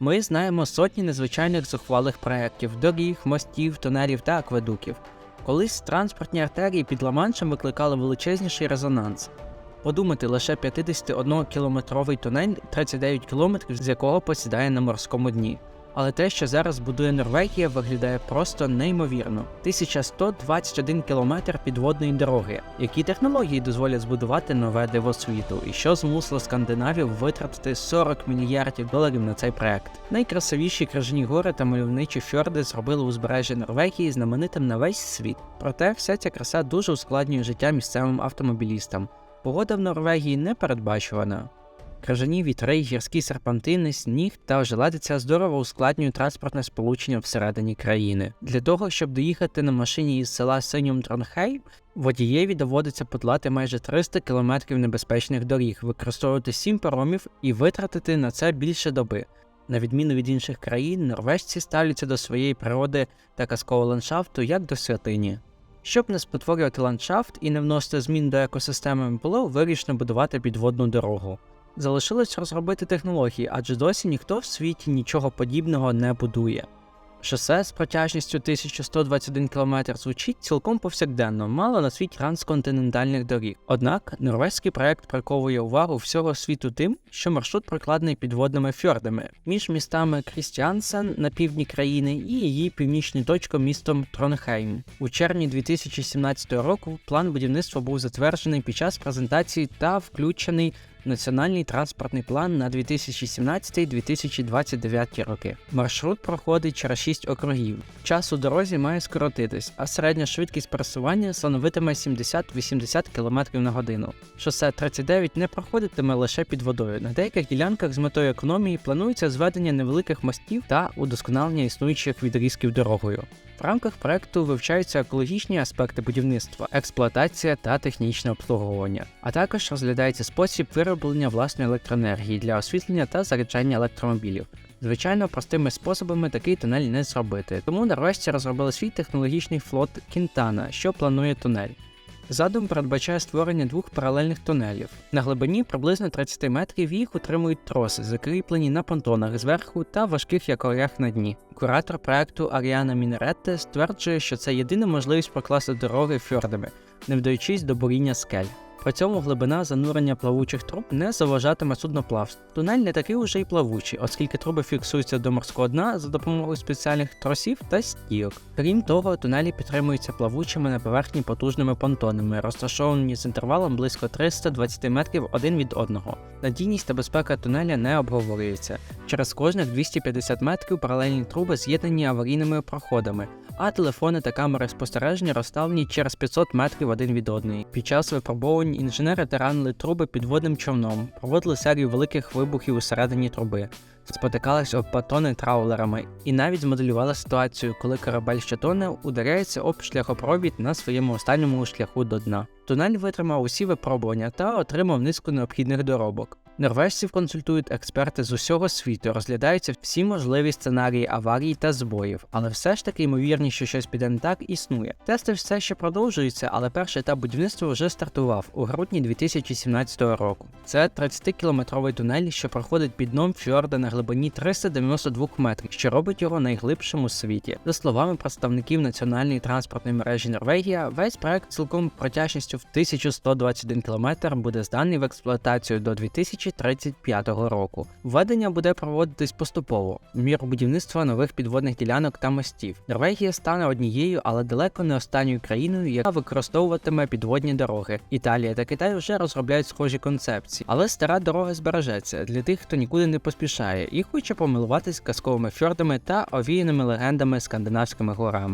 Ми знаємо сотні незвичайних зухвалих проєктів доріг, мостів, тунелів та акведуків. Колись транспортні артерії під Ла-Маншем викликали величезніший резонанс. Подумати, лише 51-кілометровий тунель, 39 кілометрів з якого посідає на морському дні. Але те, що зараз будує Норвегія, виглядає просто неймовірно. 1121 кілометр підводної дороги, які технології дозволять збудувати нове диво світу, і що змусило скандинавів витратити 40 мільярдів доларів на цей проект. Найкрасивіші крижані гори та мальовничі фьорди зробили узбережжя Норвегії знаменитим на весь світ. Проте вся ця краса дуже ускладнює життя місцевим автомобілістам. Погода в Норвегії не передбачувана. Крижані вітри, гірські серпантини, сніг та ожеледиця здорово ускладнюють транспортне сполучення всередині країни. Для того, щоб доїхати на машині із села Синьом Тронхейм, водієві доводиться подолати майже 300 кілометрів небезпечних доріг, використовувати 7 паромів і витратити на це більше доби. На відміну від інших країн, норвежці ставляться до своєї природи та казкового ландшафту як до святині. Щоб не спотворювати ландшафт і не вносити змін до екосистеми, було вирішено будувати підводну дорогу. Залишилось розробити технології, адже досі ніхто в світі нічого подібного не будує. Шосе з протяжністю 1121 км звучить цілком повсякденно, мало на світ трансконтинентальних доріг. Однак норвезький проект приковує увагу всього світу тим, що маршрут прокладений підводними фьордами між містами Крістіансен на півдні країни і її північною точкою містом Тронхейм. У червні 2017 року план будівництва був затверджений під час презентації та включений Національний транспортний план на 2017-2029 роки. Маршрут проходить через 6 округів. Час у дорозі має скоротитись, а середня швидкість пересування становитиме 70-80 км на годину. Шосе 39 не проходитиме лише під водою. На деяких ділянках з метою економії планується зведення невеликих мостів та удосконалення існуючих відрізків дорогою. В рамках проекту вивчаються екологічні аспекти будівництва, експлуатація та технічне обслуговування, а також розглядається спосіб вироблення власної електроенергії для освітлення та заряджання електромобілів. Звичайно, простими способами такий тунель не зробити, тому норвежці розробили свій технологічний флот Кінтана, що планує тунель. Задум передбачає створення двох паралельних тунелів. На глибині приблизно 30 метрів їх утримують троси, закріплені на понтонах зверху та важких якорях на дні. Куратор проекту Аріана Мінеретте стверджує, що це єдина можливість прокласти дороги фьордами, не вдаючись до буріння скель. При цьому глибина занурення плавучих труб не заважатиме судноплавству. Тунель не такий уже й плавучий, оскільки труби фіксуються до морського дна за допомогою спеціальних тросів та стійок. Крім того, тунелі підтримуються плавучими на поверхні потужними понтонами, розташовані з інтервалом близько 320 метрів один від одного. Надійність та безпека тунеля не обговорюється. Через кожних 250 метрів паралельні труби з'єднані аварійними проходами, а телефони та камери спостереження розставлені через 500 метрів один від одної. Під час випробувань інженери таранили труби підводним човном, проводили серію великих вибухів усередині труби, спотикались об батони траулерами і навіть змоделювали ситуацію, коли корабель що тоне ударяється об шляхопровід на своєму останньому шляху до дна. Тунель витримав усі випробування та отримав низку необхідних доробок. Норвежців консультують експерти з усього світу, розглядаються всі можливі сценарії аварій та збоїв, але все ж таки ймовірність, що щось піде не так, існує. Тести все ще продовжуються, але перший етап будівництва вже стартував у грудні 2017 року. Це 30-кілометровий тунель, що проходить під дном фьорда на глибині 392 метрів, що робить його найглибшим у світі. За словами представників національної транспортної мережі Норвегія, весь проект цілком протяжністю в 1121 км буде зданий в експлуатацію до 2035 року. Введення буде проводитись поступово, в міру будівництва нових підводних ділянок та мостів. Норвегія стане однією, але далеко не останньою країною, яка використовуватиме підводні дороги. Італія та Китай вже розробляють схожі концепції, але стара дорога збережеться для тих, хто нікуди не поспішає і хоче помилуватись казковими фьордами та овіяними легендами скандинавськими горами.